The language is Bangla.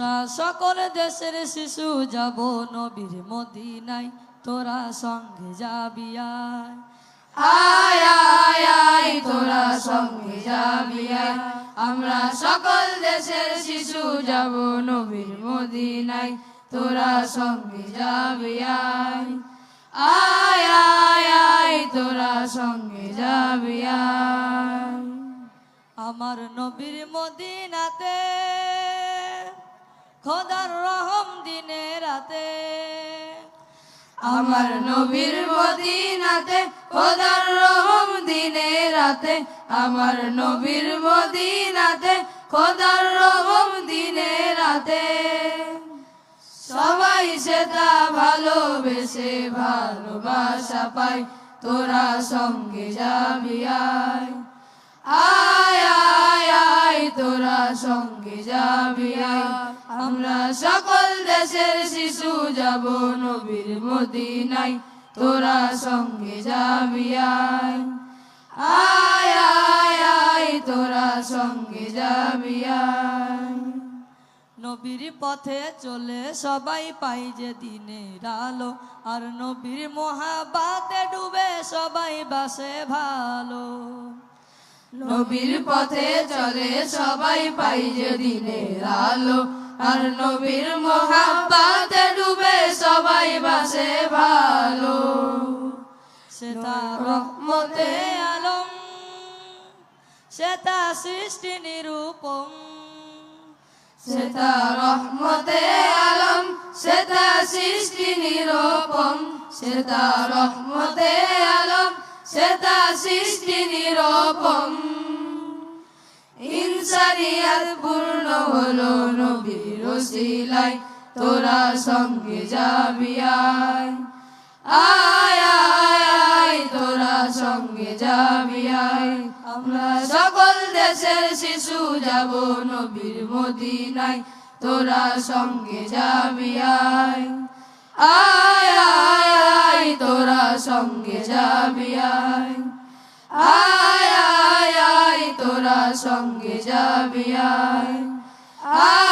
আমরা সকল দেশের শিশু যাব নবীর মদিনায়। তোরা সঙ্গে যাবি আয়। আয় আয় আয় তোরা সঙ্গে যাবি আয়। আমরা সকল দেশের শিশু যাব নবীর মদিনায়। তোরা সঙ্গে যাবি আয়। আয় আয় আয় তোরা সঙ্গে যাবি আয়। আমার নবীর মদিনাতে খোদার রহম দিনে রাতে। আমার নবীর মদিনাতে খোদার রহম দিনে রাতে। আমার নবীর মদিনাতে খোদার রহম দিনে রাতে। সবাই সেটা ভালোবেসে ভালোবাসা পায়। তোরা সঙ্গে যাবি আয়। সঙ্গে যাবি আমরা সকল দেশের শিশু যাব নবীর মদিনায়। তোরা সঙ্গে যাবি আয়। আয় আয় তোরা সঙ্গে যাবি নবীর পথে চলে সবাই পাই যে দিনের আলো। আর নবীর মহাবাতে ডুবে সবাই বাসে ভালো। নবীর পথে চলে সবাই পাই যে দিনের আলো। আর নবীর মহাব্বাতে ডুবে সবাই বাসে ভালো। রহমতে আলম সে তা সৃষ্টি নিরূপম। সেতা রহমতে আলম, সেতা সৃষ্টি নিরূপম। সেতা রহমতে সেতা সৃষ্টি নিরূপম ইনসানিয়াত পূর্ণ হলো নবীর ওসিলায়, তোরা সঙ্গে যাবি আয়। আয় আয় তোরা সঙ্গে যাবি আয়। আমরা সকল দেশের শিশু যাব নবীর মদিনায়, তোরা সঙ্গে যাবি আয় আয় আয় তোরা সঙ্গে যাবি আয়। আয় আয় তোরা সঙ্গে যাবি আয়। আয়